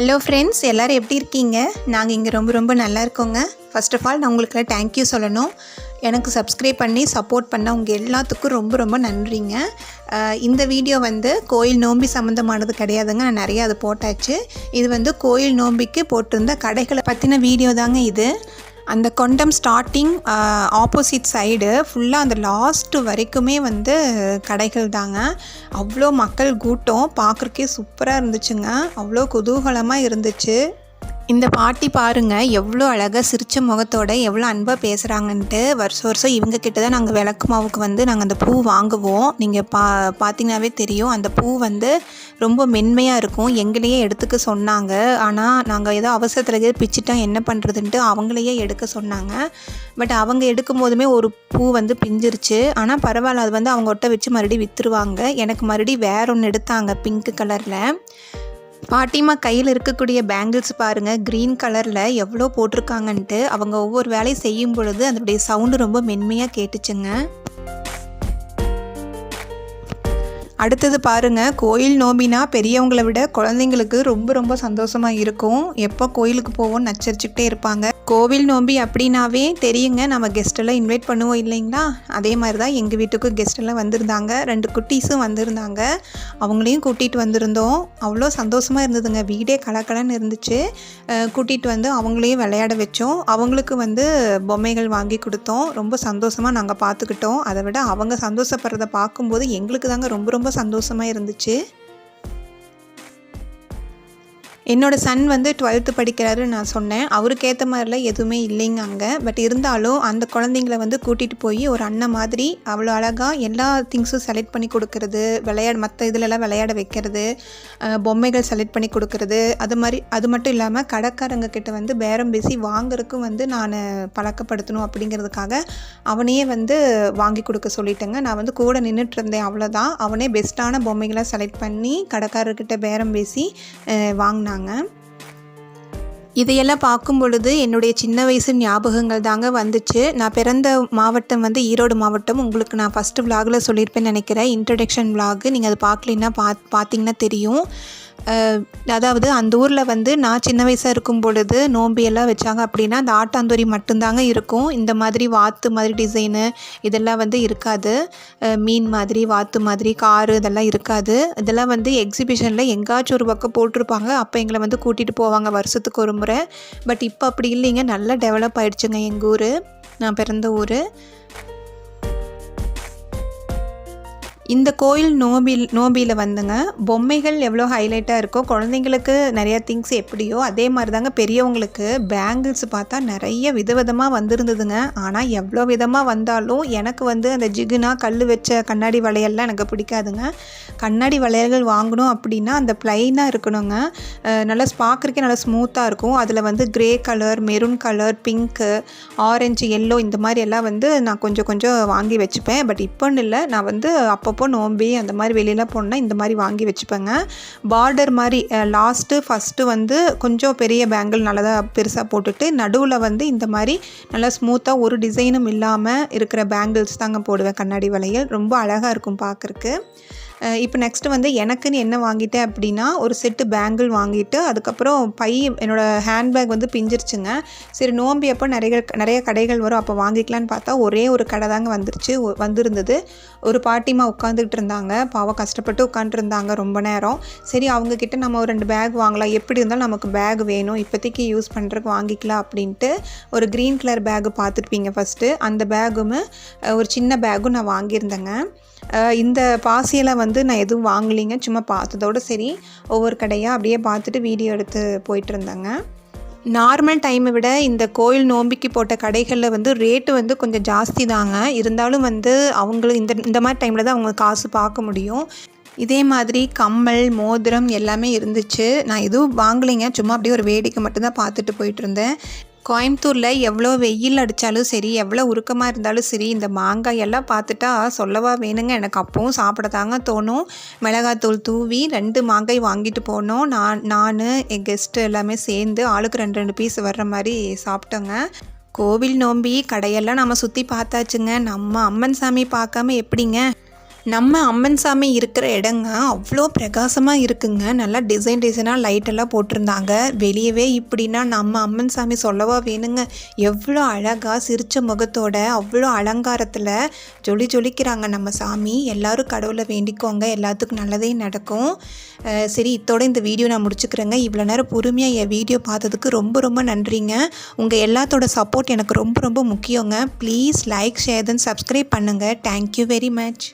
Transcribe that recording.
Hello friends எல்லோரும் எப்படி இருக்கீங்க? நாங்கள் இங்கே ரொம்ப ரொம்ப நல்லா இருக்கோங்க. ஃபர்ஸ்ட் ஆஃப் ஆல் நான் உங்களுக்கு தேங்க்யூ சொல்லணும். எனக்கு சப்ஸ்கிரைப் பண்ணி சப்போர்ட் பண்ண உங்கள் எல்லாத்துக்கும் ரொம்ப ரொம்ப நன்றிங்க. இந்த வீடியோ வந்து கோயில் நோம்பி சம்மந்தமானது கிடையாதுங்க. நான் நிறையா அது போட்டாச்சு. இது வந்து கோயில் நோம்பிக்கு போட்டிருந்த கடைகளை பற்றின வீடியோ தாங்க இது. அந்த கொண்டம் ஸ்டார்டிங் ஆப்போசிட் சைடு ஃபுல்லாக அந்த லாஸ்ட் வரைக்குமே வந்து கடைகள் தாங்க. அவ்வளோ மக்கள் கூட்டம். பார்க்குறக்கே சூப்பராக இருந்துச்சுங்க. அவ்வளோ குதூகலமாக இருந்துச்சு. இந்த பாட்டி பாருங்கள் எவ்வளோ அழகாக சிரிச்ச முகத்தோட எவ்வளோ அன்பாக பேசுகிறாங்கன்ட்டு வருஷம் வருஷம் இவங்க கிட்ட தான் நாங்கள் விளக்கு மாவுக்கு வந்து நாங்கள் அந்த பூ வாங்குவோம். நீங்கள் பா பார்த்தீங்கன்னாவே தெரியும். அந்த பூ வந்து ரொம்ப மென்மையாக இருக்கும். எங்களையே எடுத்துக்க சொன்னாங்க. ஆனால் நாங்கள் ஏதோ அவசரத்தில் ஏதோ பிச்சுட்டோம் என்ன பண்ணுறதுன்ட்டு அவங்களையே எடுக்க சொன்னாங்க. பட் அவங்க எடுக்கும் போதுமே ஒரு பூ வந்து பிஞ்சிருச்சு. ஆனால் பரவாயில்ல. அது வந்து அவங்க ஒட்ட வச்சு மறுபடியும் விற்றுருவாங்க எனக்கு மறுபடியும் வேற ஒன்று எடுத்தாங்க பிங்க் கலரில். பாட்டிமா கையில் இருக்கக்கூடிய பேங்கிள்ஸ் பாருங்கள் க்ரீன் கலரில் எவ்வளோ போட்டிருக்காங்கன்ட்டு அவங்க ஒவ்வொரு வேலையும் செய்யும் பொழுது அதனுடைய சவுண்டு ரொம்ப மென்மையாக கேட்டுச்சுங்க. அடுத்தது பாருங்க கோயில் நோம்பினா பெரியவங்களை விட குழந்தைங்களுக்கு ரொம்ப ரொம்ப சந்தோஷமாக இருக்கும். எப்போ கோயிலுக்கு போவோம் நச்சரிச்சுக்கிட்டே இருப்பாங்க. கோவில் நோம்பி அப்படின்னாவே தெரியுங்க நம்ம கெஸ்ட்டெல்லாம் இன்வைட் பண்ணுவோம் இல்லைங்களா? அதே மாதிரி தான் எங்கள் வீட்டுக்கு கெஸ்ட்டெல்லாம் வந்திருந்தாங்க. ரெண்டு குட்டீஸும் வந்திருந்தாங்க. அவங்களையும் கூட்டிகிட்டு வந்திருந்தோம். அவ்வளோ சந்தோஷமாக இருந்ததுங்க. வீடே கலக்கலன்னு இருந்துச்சு. கூட்டிகிட்டு வந்து அவங்களையும் விளையாட வச்சோம். அவங்களுக்கு வந்து பொம்மைகள் வாங்கி கொடுத்தோம். ரொம்ப சந்தோஷமாக நாங்கள் பார்த்துக்கிட்டோம். அதை விட அவங்க சந்தோஷப்படுறத பார்க்கும்போது எங்களுக்கு தாங்க ரொம்ப ரொம்ப சந்தோஷமாக இருந்துச்சு. என்னோடய சன் வந்து டுவெல்த்து படிக்கிறாரு நான் சொன்னேன். அவருக்கு ஏற்ற மாதிரிலாம் எதுவுமே இல்லைங்க அங்கே பட் இருந்தாலும் அந்த குழந்தைங்கள வந்து கூட்டிகிட்டு போய் ஒரு அண்ணன் மாதிரி அவ்வளோ அழகாக எல்லா திங்ஸும் செலக்ட் பண்ணி கொடுக்கறது விளையாட மற்ற இதிலெல்லாம் விளையாட வைக்கிறது பொம்மைகள் செலக்ட் பண்ணி கொடுக்கறது அது மாதிரி அது மட்டும் இல்லாமல் கடைக்காரங்க கிட்ட வந்து பேரம் பேசி வாங்குறதுக்கும் வந்து நான் பழக்கப்படுத்தணும் அப்படிங்கிறதுக்காக அவனையே வந்து வாங்கி கொடுக்க சொல்லிட்டேங்க. நான் வந்து கூட நின்றுட்டு இருந்தேன் அவ்வளோதான் அவனே பெஸ்ட்டான பொம்மைகளை செலக்ட் பண்ணி கடைக்காரர்கிட்ட பேரம் பேசி வாங்கினாங்க. வாங்கினாங்க இதையெல்லாம் பார்க்கும் பொழுது என்னுடைய சின்ன வயசு ஞாபகங்கள் தாங்க வந்துச்சு. நான் பிறந்த மாவட்டம் வந்து ஈரோடு மாவட்டம். உங்களுக்கு நான் ஃபஸ்ட்டு விலாகில் சொல்லியிருப்பேன்னு நினைக்கிறேன். இன்ட்ரடக்ஷன் விலாக் நீங்கள் அதை பார்க்கலன்னா பா பார்த்தீங்கன்னா தெரியும். அதாவது அந்த ஊரில் வந்து நான் சின்ன வயசாக இருக்கும் பொழுது நோம்பி எல்லாம் வச்சாங்க அப்படின்னா அந்த ஆட்டாந்தூரி மட்டும்தாங்க இருக்கும். இந்த மாதிரி வாத்து மாதிரி டிசைனு இதெல்லாம் வந்து இருக்காது. மீன் மாதிரி வாத்து மாதிரி காரு இதெல்லாம் இருக்காது. இதெல்லாம் வந்து எக்ஸிபிஷனில் எங்காச்சும் ஒரு பக்கம் போட்டிருப்பாங்க. அப்போ எங்களை வந்து கூட்டிகிட்டு போவாங்க வருஷத்துக்கு ஒரு முறை. பட் இப்போ அப்படி இல்லைங்க. நல்லா டெவலப் ஆகிடுச்சுங்க எங்கள் ஊர். நான் பிறந்த ஊர். இந்த கோயில் நோபில் நோபியில் வந்துங்க பொம்மைகள் எவ்வளோ ஹைலைட்டாக இருக்கோ குழந்தைங்களுக்கு நிறையா திங்ஸ் எப்படியோ அதே மாதிரி தாங்க பெரியவங்களுக்கு பேங்கிள்ஸ் பார்த்தா நிறைய விதவிதமாக வந்திருந்ததுங்க. ஆனால் எவ்வளோ விதமாக வந்தாலும் எனக்கு வந்து அந்த ஜிகுனா கல் வச்ச கண்ணாடி வளையல்லாம் எனக்கு பிடிக்காதுங்க. கண்ணாடி வளையல்கள் வாங்கணும் அப்படின்னா அந்த ப்ளைனாக இருக்கணுங்க. நல்லா பார்க்குறக்கே நல்லா ஸ்மூத்தாக இருக்கும். அதில் வந்து grey colour maroon colour pink orange yellow இந்த மாதிரி எல்லாம் வந்து நான் கொஞ்சம் கொஞ்சம் வாங்கி வச்சுப்பேன். பட் இப்போன்னு இல்லை நான் வந்து அப்போ அப்போ நோம்பி அந்த மாதிரி வெளியில் போனோம்னா இந்த மாதிரி வாங்கி வச்சுப்பேங்க. பார்டர் மாதிரி லாஸ்ட்டு ஃபஸ்ட்டு வந்து கொஞ்சம் பெரிய பேங்கிள் நல்லதாக பெருசாக போட்டுட்டு நடுவில் வந்து இந்த மாதிரி நல்லா ஸ்மூத்தாக ஒரு டிசைனும் இல்லாமல் இருக்கிற பேங்கிள்ஸ் தாங்க போடுவேன் கண்ணாடி வளையல். ரொம்ப அழகாக இருக்கும் பார்க்குறக்கு இப்போ நெக்ஸ்ட்டு வந்து எனக்குன்னு என்ன வாங்கிட்டேன் அப்படின்னா ஒரு செட்டு பேங்கிள் வாங்கிட்டு அதுக்கப்புறம் பை என்னோடய ஹேண்ட்பேக் வந்து பிஞ்சிருச்சுங்க. சரி நோம்பி அப்போ நிறைய நிறைய கடைகள் வரும். அப்போ வாங்கிக்கலான்னு பார்த்தா ஒரே ஒரு கடை தாங்க வந்துருச்சு. ஒ- வந்திருந்தது. ஒரு பாட்டிமா உட்காந்துக்கிட்டு இருந்தாங்க. பாவம் கஷ்டப்பட்டு உட்காந்துருந்தாங்க ரொம்ப நேரம். சரி அவங்கக்கிட்ட நம்ம ஒரு ரெண்டு பேக் வாங்கலாம். எப்படி இருந்தாலும் நமக்கு பேக் வேணும். இப்போதைக்கு யூஸ் பண்ணுறதுக்கு வாங்கிக்கலாம் அப்படின்ட்டு ஒரு க்ரீன் கலர் பேக்கு பார்த்துருப்பீங்க ஃபஸ்ட்டு அந்த பேகும் ஒரு சின்ன பேக்கும் நான் வாங்கியிருந்தேங்க. இந்த பாசியெல்லாம் வந்து நான் எதுவும் வாங்கலைங்க. சும்மா பார்த்ததோட சரி ஒவ்வொரு கடையாக அப்படியே பார்த்துட்டு வீடியோ எடுத்து போயிட்டு இருந்தேங்க. நார்மல் டைமை விட இந்த கோயில் நோம்பிக்கு போட்ட கடைகளில் வந்து ரேட்டு வந்து கொஞ்சம் ஜாஸ்தி தாங்க. இருந்தாலும் வந்து அவங்களுக்கு இந்த இந்த மாதிரி டைமில் தான் அவங்க காசு பார்க்க முடியும். இதே மாதிரி கம்மல் மோதிரம் எல்லாமே இருந்துச்சு. நான் எதுவும் வாங்கலைங்க. சும்மா அப்படியே ஒரு வேடிக்கை மட்டும்தான் பார்த்துட்டு போயிட்டு இருந்தேன். கோயம்புத்தூரில் எவ்வளோ வெயில் அடித்தாலும் சரி எவ்வளோ உருக்கமாக இருந்தாலும் சரி இந்த மாங்காய் எல்லாம் பார்த்துட்டா சொல்லவா வேணுங்க. எனக்கு அப்பவும் சாப்பிட தாங்க தோணும். மிளகாத்தூள் தூவி ரெண்டு மாங்காய் வாங்கிட்டு போனோம். நான் நான் என் கெஸ்ட்டு எல்லாமே சேர்ந்து ஆளுக்கு ரெண்டு ரெண்டு பீஸ் வர்ற மாதிரி சாப்பிட்டோங்க. கோவில் நோம்பி கடையெல்லாம் நம்ம சுற்றி பார்த்தாச்சுங்க. நம்ம அம்மன் சாமி பார்க்காம எப்படிங்க? நம்ம அம்மன் சாமி இருக்கிற இடங்க அவ்வளோ பிரகாசமாக இருக்குங்க. நல்லா டிசைன் டிசைனாக லைட்டெல்லாம் போட்டிருந்தாங்க. வெளியவே இப்படின்னா நம்ம அம்மன் சாமி சொல்லவா வேணுங்க. எவ்வளோ அழகாக சிரித்த முகத்தோட அவ்வளோ அலங்காரத்தில் ஜொலி ஜொலிக்கிறாங்க நம்ம சாமி. எல்லாரும் கடவுளை வேண்டிக்கோங்க. எல்லாத்துக்கும் நல்லதே நடக்கும். சரி இத்தோட இந்த வீடியோ நான் முடிச்சுக்கிறேங்க. இவ்வளோ நேரம் பொறுமையாக என் வீடியோ பார்த்ததுக்கு ரொம்ப ரொம்ப நன்றிங்க. உங்கள் எல்லாத்தோட சப்போர்ட் எனக்கு ரொம்ப ரொம்ப முக்கியங்க. Please like share then subscribe பண்ணுங்கள் தேங்க்யூ வெரி மச்